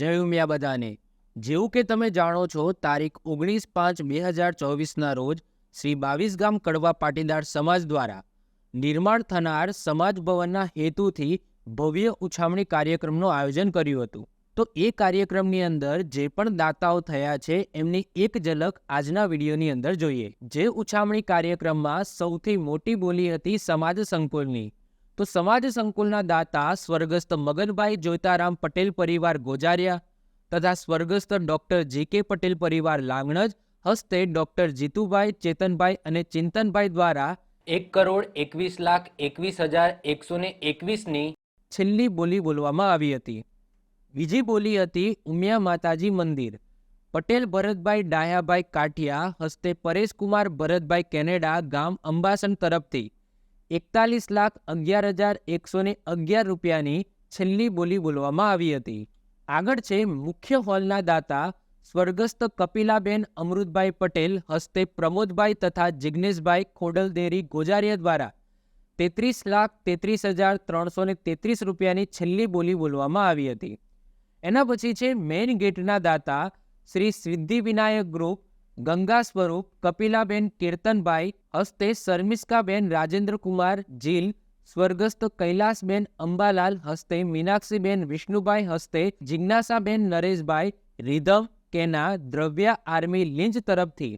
જય ઉમિયા બધાને. જેવું કે તમે જાણો છો, તારીખ ઓગણીસ પાંચ બે હજાર ચોવીસના રોજ શ્રી બાવીસ ગામ કડવા પાટીદાર સમાજ દ્વારા નિર્માણ થનાર સમાજ ભવનના હેતુથી ભવ્ય ઉછામણી કાર્યક્રમનું આયોજન કર્યું હતું. તો એ કાર્યક્રમની અંદર જે પણ દાતાઓ થયા છે, એમની એક ઝલક આજના વિડીયોની અંદર જોઈએ. જે ઉછામણી કાર્યક્રમમાં સૌથી મોટી બોલી હતી સમાજ સંકુલની. તો સમાજ સંકુલના દાતા સ્વર્ગસ્થ મગનભાઈ જોતારામ પટેલ પરિવાર ગોજારિયા તથા સ્વર્ગસ્થ ડોક્ટર જે કે પટેલ પરિવાર લાંગણજ હસ્તે ડોક્ટર જીતુભાઈ ચેતનભાઈ અને ચિંતનભાઈ દ્વારા એક કરોડ એકવીસ લાખ એકવીસ હજાર એકસો ને એકવીસની છેલ્લી બોલી બોલવામાં આવી હતી. બીજી બોલી હતી ઉમિયા માતાજી મંદિર. પટેલ ભરતભાઈ ડાયાભાઈ કાઠિયા હસ્તે પરેશકુમાર ભરતભાઈ કેનેડા ગામ અંબાસન તરફથી એકતાલીસ લાખ અગિયાર હજાર એકસો ને અગિયાર રૂપિયાની છેલ્લી બોલી બોલવામાં આવી હતી. આગળ છે મુખ્ય હોલના દાતા સ્વર્ગસ્થ કપિલાબેન અમૃતભાઈ પટેલ, હસ્તે પ્રમોદભાઈ તથા જિજ્ઞેશભાઈ ખોડલદેરી ગોજારિયા દ્વારા તેત્રીસ લાખ તેત્રીસ હજાર ત્રણસો ને તેત્રીસ રૂપિયાની છેલ્લી બોલી બોલવામાં આવી હતી. એના પછી છે મેઇન ગેટના દાતા શ્રી સિદ્ધિ વિનાયક ગ્રુપ ગંગા સ્વરૂપ કપિલાબેન કીર્તનભાઈ હસ્તે શર્મિષ્કાબેન રાજેન્દ્રકુમાર, જીલ, સ્વર્ગસ્થ કૈલાસબેન અંબાલાલ, હસ્તે મીનાક્ષીબેન વિષ્ણુભાઈ હસ્તે જિજ્ઞાસાબેન નરેશભાઈ રિધવ કેના, દ્રવ્ય આર્મી લિંચ તરફથી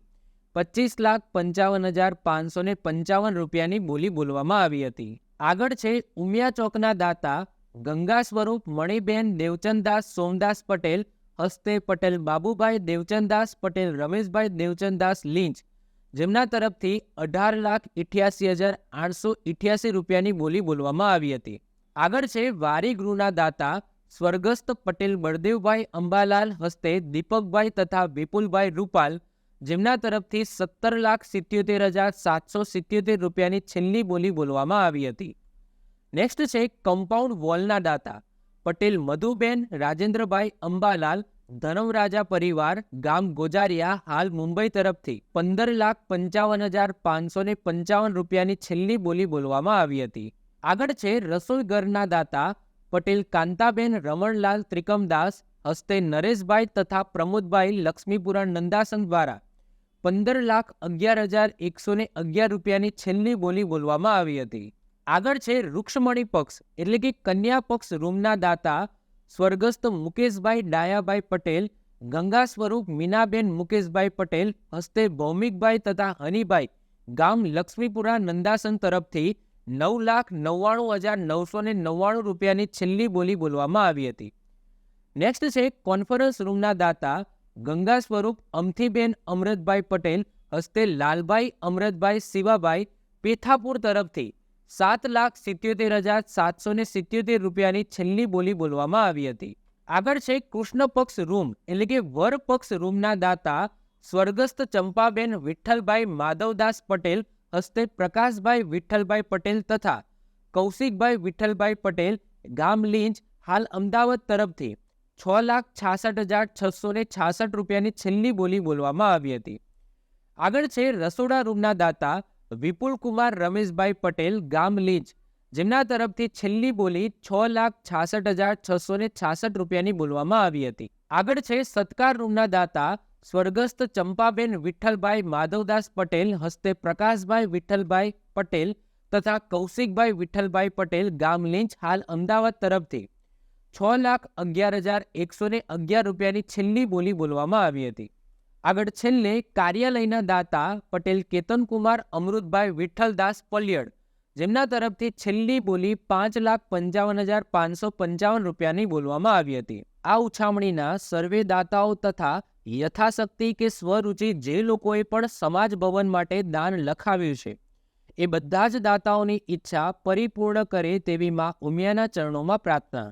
પચીસ લાખ પંચાવન હજાર પાંચસો ને પંચાવન રૂપિયાની બોલી બોલવામાં આવી હતી. આગળ છે ઉમિયા ચોકના દાતા ગંગા સ્વરૂપ મણિબેન દેવચંદદાસ સોમદાસ પટેલ હસ્તે પટેલ, બાબુભાઈ દેવચંદદાસ પટેલ, રમેશભાઈ દેવચંદદાસ લિંચ. જેમના તરફથી અઢાર લાખ ઇઠ્યાસી હજાર આઠસો ઇઠ્યાસી રૂપિયાની બોલી બોલવામાં આવી હતી. આગળ છે વારી ગૃહના દાતા સ્વર્ગસ્થ પટેલ બળદેવભાઈ અંબાલાલ હસ્તે દીપકભાઈ તથા વિપુલભાઈ રૂપાલ, જેમના તરફથી સત્તર લાખ સિત્યોતેર હજાર સાતસો સિત્યોતેર રૂપિયાની છેલ્લી બોલી બોલવામાં આવી હતી. નેક્સ્ટ છે કમ્પાઉન્ડ વોલના દાતા. પટેલ મધુબેન રાજેન્દ્રભાઈ અંબાલાલ ધનમરાજા પરિવાર, ગામ ગોજારિયા, હાલ મુંબઈ તરફથી પંદર લાખ પંચાવન હજાર પાંચસો ને પંચાવન રૂપિયાની છેલ્લી બોલી બોલવામાં આવી હતી. આગળ છે રસોઈ ઘરના દાતા પટેલ કાંતાબેન, રમણલાલ ત્રિકમદાસ, હસ્તે નરેશભાઈ તથા પ્રમોદભાઈ લક્ષ્મીપુરણ નંદાસન દ્વારા પંદર લાખ અગિયાર હજાર એકસો ને અગિયાર રૂપિયાની છેલ્લી બોલી બોલવામાં આવી હતી. આગળ છે વૃક્ષમણી પક્ષ એટલે કે કન્યા પક્ષ રૂમના દાતા સ્વર્ગસ્થ મુકેશભાઈ ડાયાભાઈ પટેલ, ગંગા સ્વરૂપ મીનાબેન મુકેશભાઈ પટેલ, હસ્તે ભૌમિકભાઈ તથા હનીભાઈ, ગામ લક્ષ્મીપુરા નંદાસન તરફથી નવ લાખ નવ્વાણું હજાર નવસો ને નવ્વાણું રૂપિયાની છેલ્લી બોલી બોલવામાં આવી હતી. નેક્સ્ટ છે કોન્ફરન્સ રૂમના દાતા, ગંગા સ્વરૂપ અમથીબેન અમૃતભાઈ પટેલ, હસ્તે લાલભાઈ અમૃતભાઈ શિવાભાઈ, પેથાપુર તરફથી સાત લાખ સિત્યોતેર હજાર સાતસો ને સિત્યોતેર રૂપિયાની છેલ્લી બોલી બોલવામાં આવી હતી. આગળ છે કૃષ્ણ પક્ષ રૂમ, એટલે કે વર પક્ષ રૂમના દાતા સ્વર્ગસ્થ ચંપાબેન વિઠ્ઠલભાઈ માધવદાસ પટેલ, હસ્તે પ્રકાશભાઈ વિઠ્ઠલભાઈ પટેલ તથા કૌશિકભાઈ વિઠ્ઠલભાઈ પટેલ, ગામ લીંચ હાલ અમદાવાદ તરફથી છ લાખ છાસઠ હજાર છસો ને છાસઠ રૂપિયાની છેલ્લી બોલી બોલવામાં આવી હતી. આગળ છે રસોડા રૂમના દાતા વિપુલ કુમાર, રમેશભાઈ પટેલ, ગામ લીંચ. જેમના તરફથી છેલ્લી બોલી છ લાખ છાસઠ હજાર છસો ને છાસઠ રૂપિયાની બોલવામાં આવી હતી. આગળ છે સત્કાર રૂમના દાતા સ્વર્ગસ્થ ચંપાબેન વિઠ્ઠલભાઈ માધવદાસ પટેલ, હસ્તે પ્રકાશભાઈ વિઠ્ઠલભાઈ પટેલ તથા કૌશિકભાઈ વિઠ્ઠલભાઈ પટેલ, ગામ લીંચ, હાલ અમદાવાદ તરફથી છ લાખ અગિયાર હજાર એકસો ને અગિયાર રૂપિયાની છેલ્લી બોલી બોલવામાં આવી હતી. આગળ છેલ્લે કાર્યાલયના દાતા પટેલ કેતનકુમાર, અમૃતભાઈ વિઠ્ઠલદાસ પલ્યડ, જેમના તરફથી છેલ્લી બોલી પાંચ લાખ પંચાવન હજાર પાંચસો પંચાવન રૂપિયાની બોલવામાં આવી હતી. આ ઉછામણીના સર્વે દાતાઓ તથા યથાશક્તિ કે સ્વરુચિ જે લોકોએ પણ સમાજ ભવન માટે દાન લખાવ્યું છે, એ બધા જ દાતાઓની ઈચ્છા પરિપૂર્ણ કરે તેવી માં ઉમિયાના ચરણોમાં પ્રાર્થના.